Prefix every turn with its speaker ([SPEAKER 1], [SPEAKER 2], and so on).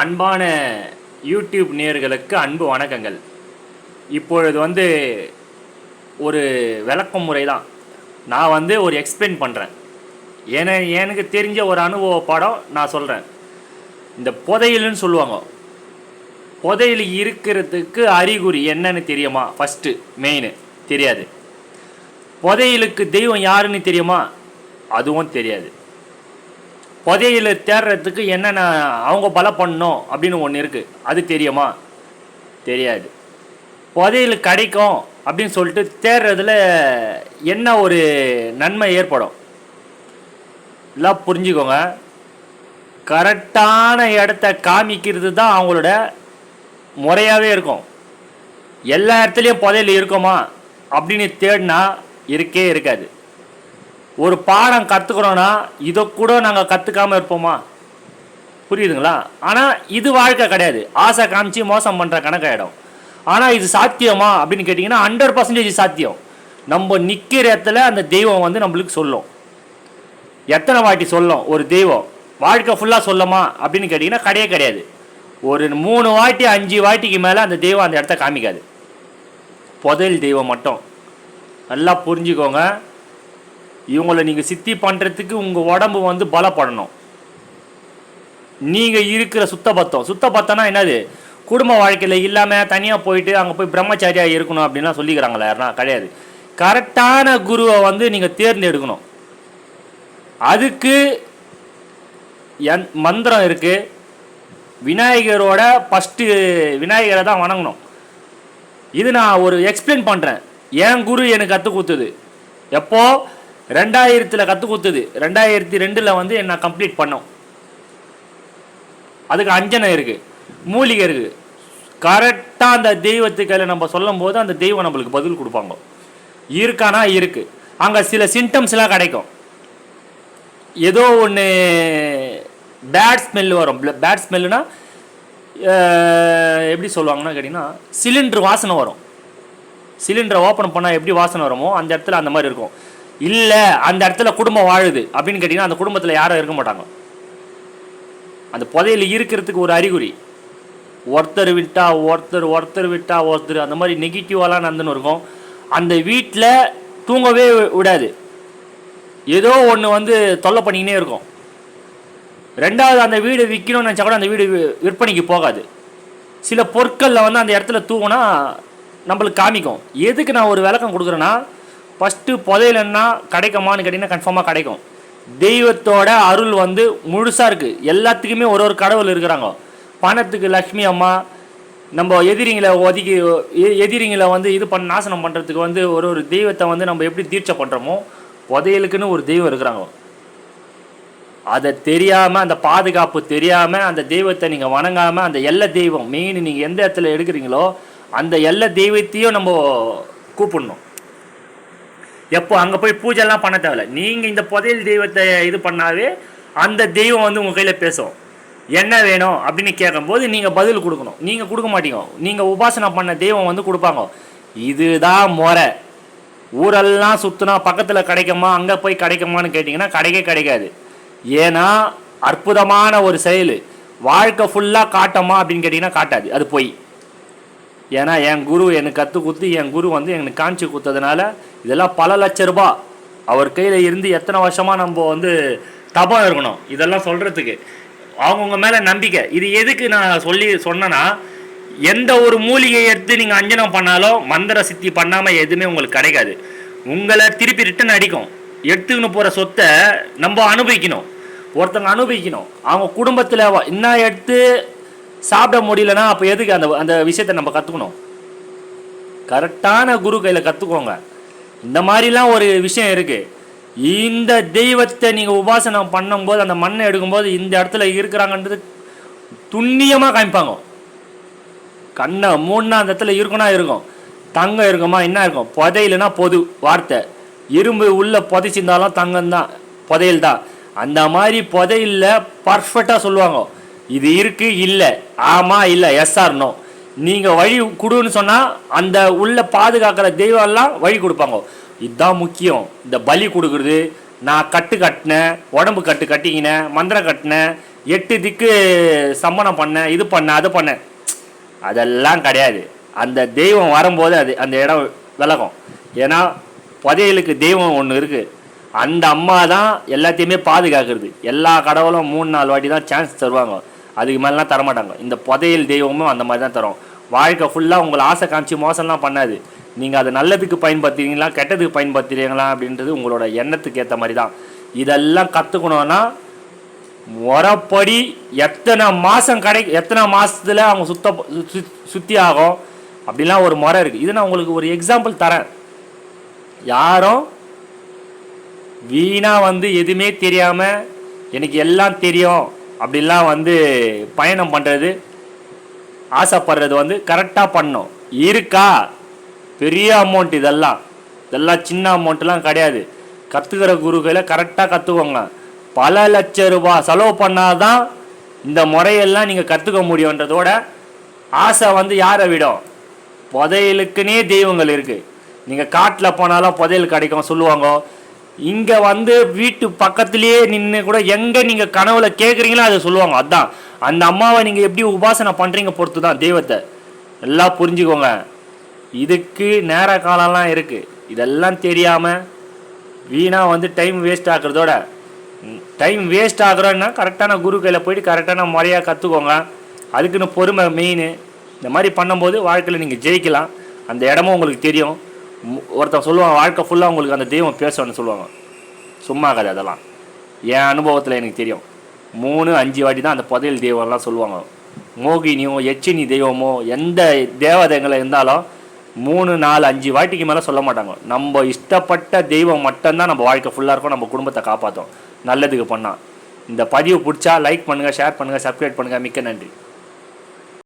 [SPEAKER 1] அன்பான யூடியூப் நேர்களுக்கு அன்பு வணக்கங்கள். இப்பொழுது வந்து ஒரு விளக்க முறை தான் நான் வந்து ஒரு எக்ஸ்பிளைன் பண்ணுறேன் ஏன்னா எனக்கு தெரிஞ்ச ஒரு அனுபவ பாடம் நான் சொல்கிறேன் இந்த புதையல்னு சொல்லுவாங்க. புதையல் இருக்கிறதுக்கு அறிகுறி என்னன்னு தெரியுமா? ஃபஸ்ட்டு மெயின் தெரியாது. புதையலுக்கு தெய்வம் யாருன்னு தெரியுமா? அதுவும் தெரியாது. புதையில தேடுறதுக்கு என்னென்ன அவங்க பல பண்ணணும் அப்படின்னு ஒன்று இருக்குது அது தெரியுமா? தெரியாது. புதையில் கிடைக்கும் அப்படின்னு சொல்லிட்டு தேடுறதுல என்ன ஒரு நன்மை ஏற்படும்? எல்லாம் புரிஞ்சுக்கோங்க. கரெக்டான இடத்த காமிக்கிறது தான் அவங்களோட முறையாகவே இருக்கும். எல்லா இடத்துலையும் புதையல் இருக்குமா? அப்படின்னு தேடினா இருக்கே இருக்காது. ஒரு பாடம் கற்றுக்கிறோன்னா இதை கூட நாங்கள் கற்றுக்காமல் இருப்போமா? புரியுதுங்களா? ஆனால் இது வாழ்க்கை கிடையாது. ஆசை காமிச்சு மோசம் பண்ணுற கணக்காயிடும். ஆனால் இது சாத்தியமா? அப்படின்னு கேட்டிங்கன்னா ஹண்ட்ரட் பர்சன்டேஜ் சாத்தியம். நம்ம நிற்கிற இடத்துல அந்த தெய்வம் வந்து நம்மளுக்கு சொல்லும். எத்தனை வாட்டி சொல்லும்? ஒரு தெய்வம் வாழ்க்கை ஃபுல்லாக சொல்லுமா? அப்படின்னு கேட்டிங்கன்னா கிடையே கிடையாது. ஒரு மூணு வாட்டி அஞ்சு வாட்டிக்கு மேலே அந்த தெய்வம் அந்த இடத்த காமிக்காது. புதையல் தெய்வம் மட்டும். நல்லா புரிஞ்சுக்கோங்க. இவங்களை நீங்கள் சித்தி பண்ணுறதுக்கு உங்கள் உடம்பு வந்து பலப்படணும். நீங்கள் இருக்கிற சுத்தபத்தம். சுத்தபத்தம்னா என்னது? குடும்ப வாழ்க்கையில் இல்லாமல் தனியாக போயிட்டு அங்கே போய் பிரம்மச்சாரியாக இருக்கணும் அப்படின்லாம் சொல்லிக்கிறாங்களே யாருனா கிடையாது. கரெக்டான குருவை வந்து நீங்கள் தேர்ந்தெடுக்கணும். அதுக்கு என் மந்திரம் இருக்குது விநாயகரோட ஃபஸ்ட்டு விநாயகரை தான் வணங்கணும். இது நான் ஒரு எக்ஸ்பிளைன் பண்ணுறேன் என் குரு எனக்கு கற்றுக் கொடுத்தது. எப்போது ரெண்டாயிரத்தில் கற்றுக் கொடுத்தது. ரெண்டாயிரத்தி ரெண்டில் வந்து என்ன கம்ப்ளீட் பண்ணோம். அதுக்கு அஞ்சனை இருக்குது மூலிகை இருக்குது கரெக்டாக அந்த தெய்வத்துக்கு நம்ம சொல்லும் போது அந்த தெய்வம் நம்மளுக்கு பதில் கொடுப்பாங்க. இருக்கானா? இருக்குது அங்கே சில சிம்டம்ஸ்லாம் கிடைக்கும். ஏதோ ஒன்று பேட் ஸ்மெல் வரும். பேட் ஸ்மெல்லுனா எப்படி சொல்லுவாங்கன்னா கேட்டிங்கன்னா சிலிண்டர் வாசனை வரும். சிலிண்டரை ஓப்பன் பண்ணால் எப்படி வாசனை வருமோ அந்த இடத்துல அந்த மாதிரி இருக்கும். இல்லை அந்த இடத்துல குடும்பம் வாழுது. அப்படின்னு கேட்டிங்கன்னா அந்த குடும்பத்தில் யாரும் இருக்க மாட்டாங்க. அந்த புதையில இருக்கிறதுக்கு ஒரு அறிகுறி. ஒருத்தர் விட்டா ஒருத்தர் ஒருத்தர் விட்டா ஒருத்தர். அந்த மாதிரி நெகட்டிவாலாம் நடந்துன்னு இருக்கும். அந்த வீட்டில் தூங்கவே விடாது. ஏதோ ஒன்று வந்து தொல்லை பண்ணிக்கினே இருக்கும். ரெண்டாவது அந்த வீடு விற்கணும்னு நினச்சா கூட அந்த வீடு விற்பனைக்கு போகாது. சில பொருட்களில் வந்து அந்த இடத்துல தூங்கினா நம்மளுக்கு காமிக்கும். எதுக்கு நான் ஒரு விளக்கம் கொடுக்குறேன்னா ஃபஸ்ட்டு புதையலன்னா கிடைக்குமான்னு கேட்டிங்கன்னா கன்ஃபார்மாக கிடைக்கும். தெய்வத்தோட அருள் வந்து முழுசாக இருக்குது எல்லாத்துக்குமே ஒரு ஒரு கடவுள் இருக்கிறாங்க. பணத்துக்கு லக்ஷ்மி அம்மா நம்ம எதிரிங்களை ஒதுக்கி எ- எதிரிங்களை வந்து இது பண்ண நாசனம் பண்ணுறதுக்கு வந்து ஒரு ஒரு தெய்வத்தை வந்து நம்ம எப்படி தீட்சை பண்ணுறோமோ புதையலுக்குன்னு ஒரு தெய்வம் இருக்கிறாங்க. அதை தெரியாமல் அந்த பாதுகாப்பு தெரியாமல் அந்த தெய்வத்தை நீங்கள் வணங்காமல் அந்த எல்ல தெய்வம் மெயின் நீங்கள் எந்த இடத்துல எடுக்கிறீங்களோ அந்த எல்ல தெய்வத்தையும் நம்ம கூப்பிடணும். எப்போ அங்கே போய் பூஜைலாம் பண்ண தேவையில்ல. நீங்கள் இந்த புதையல் தெய்வத்தை இது பண்ணாவே அந்த தெய்வம் வந்து உங்கள் கையில் பேசும். என்ன வேணும் அப்படின்னு கேட்கும்போது நீங்கள் பதில் கொடுக்கணும். நீங்கள் கொடுக்க மாட்டீங்க. நீங்கள் உபாசனை பண்ண தெய்வம் வந்து கொடுப்பாங்க. இதுதான் முறை. ஊரெல்லாம் சுற்றினா பக்கத்தில் கிடைக்குமா அங்கே போய் கிடைக்குமான்னு கேட்டிங்கன்னா கிடைக்க கிடைக்காது. ஏன்னா அற்புதமான ஒரு செயல். வாழ்க்கை ஃபுல்லாக காட்டுமா அப்படின்னு கேட்டிங்கன்னா காட்டாது. அது போய். ஏன்னா என் குரு எனக்கு கற்றுக் கொடுத்து என் குரு வந்து எனக்கு காமிச்சு கொடுத்ததுனால இதெல்லாம் பல லட்ச ரூபா. அவர் கையில் இருந்து எத்தனை வருஷமாக நம்ம வந்து தபம் இருக்கணும்? இதெல்லாம் சொல்கிறதுக்கு அவங்கவுங்க மேலே நம்பிக்கை. இது எதுக்கு நான் சொல்லி சொன்னேன்னா எந்த ஒரு மூலிகையை எடுத்து நீங்கள் அஞ்சனம் பண்ணாலும் மந்திர சித்தி பண்ணாமல் எதுவுமே உங்களுக்கு கிடைக்காது. உங்களை திருப்பி ரிட்டன் அடிக்கும். எடுத்துக்கின்னு போகிற சொத்தை நம்ம அனுபவிக்கணும். ஒருத்தங்க அனுபவிக்கணும். அவங்க குடும்பத்தில் என்ன எடுத்து சாப்பிட முடியலன்னா அப்போ எதுக்கு அந்த அந்த விஷயத்தை நம்ம கற்றுக்கணும் கரெக்டான குரு கையில் கற்றுக்கோங்க இந்த மாதிரிலாம் ஒரு விஷயம் இருக்குது இந்த தெய்வத்தை நீங்கள் உபாசனம் பண்ணும்போது அந்த மண்ணை எடுக்கும்போது இந்த இடத்துல இருக்கிறாங்கன்றது துண்ணியமாக காமிப்பாங்க. கண்ணை மூணுனா அந்த இடத்துல இருக்குன்னா இருக்கும். தங்கம் இருக்குமா என்ன இருக்கும்? புதையிலனா பொது வார்த்தை. இரும்பு உள்ள புதைச்சிருந்தாலும் தங்கம் தான் புதையல் தான். அந்த மாதிரி புதையல்ல பர்ஃபெக்டாக சொல்லுவாங்க. இது இருக்கு இல்லை. ஆமா இல்லை. எஸ்ஆர் நோ நீங்கள் வழி கொடுன்னு சொன்னால் அந்த உள்ள பாதுகாக்கிற தெய்வம்லாம் வழி கொடுப்பாங்க. இதுதான் முக்கியம். இந்த பலி கொடுக்குறது நான் கட்டு கட்டினேன் உடம்பு கட்டு கட்டிக்கினேன் மந்திரம் கட்டினேன் எட்டு திக்கு சம்மணம் பண்ணேன் இது பண்ணேன் அது பண்ணேன். அதெல்லாம் கிடையாது. அந்த தெய்வம் வரும்போது அது அந்த இடம் விலகும். ஏன்னா புதையலுக்கு தெய்வம் ஒன்று இருக்குது அந்த அம்மா தான் எல்லாத்தையுமே பாதுகாக்கிறது. எல்லா கடவுளும் மூணு நாலு வாட்டி தான் சான்ஸ் தருவாங்க. அதுக்கு மேலாம் தரமாட்டாங்க. இந்த புதையல் தெய்வமும் அந்த மாதிரி தான் தரும். வாழ்க்கை ஃபுல்லாக உங்களை ஆசை காமிச்சு மோசம்லாம் பண்ணாது. நீங்கள் அதை நல்லதுக்கு பயன்படுத்துறீங்களா கெட்டதுக்கு பயன்படுத்துறீங்களா அப்படின்றது உங்களோட எண்ணத்துக்கு ஏற்ற மாதிரி தான் இதெல்லாம் கற்றுக்கணுன்னா முறப்படி எத்தனை மாதம் கடை எத்தனை மாதத்தில் அவங்க சுத்த சு- சுத்தி ஆகும் அப்படிலாம் ஒரு முறை இருக்குது இது நான் உங்களுக்கு ஒரு எக்ஸாம்பிள் தரேன். யாரும் வீணாக வந்து எதுவுமே தெரியாமல் எனக்கு எல்லாம் தெரியும். அப்படிலாம் வந்து பயணம் பண்ணுறது ஆசைப்படுறது வந்து கரெக்டாக பண்ணும். இருக்கா? பெரிய அமௌண்ட் இதெல்லாம். இதெல்லாம் சின்ன அமௌண்ட்லாம் கிடையாது. கற்றுக்கிற குருக்களை கரெக்டாக கற்றுக்கோங்க பல லட்ச ரூபாய் செலவு பண்ணாதான் இந்த முறையெல்லாம் நீங்கள் கற்றுக்க முடியுன்றதோட ஆசை வந்து யாரை விடும்? புதையலுக்குனே தெய்வங்கள் இருக்குது நீங்கள் காட்டில் போனாலும் புதையல் கிடைக்கும் சொல்லுவாங்க. இங்கே வந்து வீட்டு பக்கத்துலேயே நின்று கூட எங்கே நீங்கள் கனவுல கேட்குறீங்களோ அதை சொல்லுவாங்க. அதான். அந்த அம்மாவை நீங்கள் எப்படி உபாசனை பண்ணுறீங்க பொறுத்து தான் தெய்வத்தை. எல்லாம் புரிஞ்சுக்கோங்க. இதுக்கு நேர காலம்லாம் இருக்குது இதெல்லாம் தெரியாமல் வீணாக வந்து டைம் வேஸ்ட் ஆக்குறதோட. டைம் வேஸ்ட் ஆகுறோன்னா கரெக்டான குரு கையில் போயிட்டு கரெக்டான முறையாக கற்றுக்கோங்க அதுக்குன்னு பொறுமை மெயின் இந்த மாதிரி பண்ணும்போது வாழ்க்கையில் நீங்கள் ஜெயிக்கலாம். அந்த இடமும் உங்களுக்கு தெரியும். ஒருத்தர் சொல்லுவாங்க வாழ்க்கை ஃபுல்லாக உங்களுக்கு அந்த தெய்வம் பேசணும்னு சொல்லுவாங்க. சும்மா கதை அதெல்லாம். என் அனுபவத்தில் எனக்கு தெரியும். மூணு அஞ்சு வாட்டி தான் அந்த புதையல் தெய்வம்லாம் சொல்லுவாங்க. மோகினியோ எச்சினி தெய்வமோ எந்த தேவதைகள் இருந்தாலும் மூணு நாலு அஞ்சு வாட்டிக்கு மேலே சொல்ல மாட்டாங்க. நம்ம இஷ்டப்பட்ட தெய்வம் மட்டும்தான் நம்ம வாழ்க்கை ஃபுல்லாக இருக்கும் நம்ம குடும்பத்தை காப்பாற்றும். நல்லதுக்கு பண்ணால் இந்த பதிவு பிடிச்சா லைக் பண்ணுங்கள் ஷேர் பண்ணுங்கள் சப்ஸ்கிரைப் பண்ணுங்கள் மிக்க நன்றி.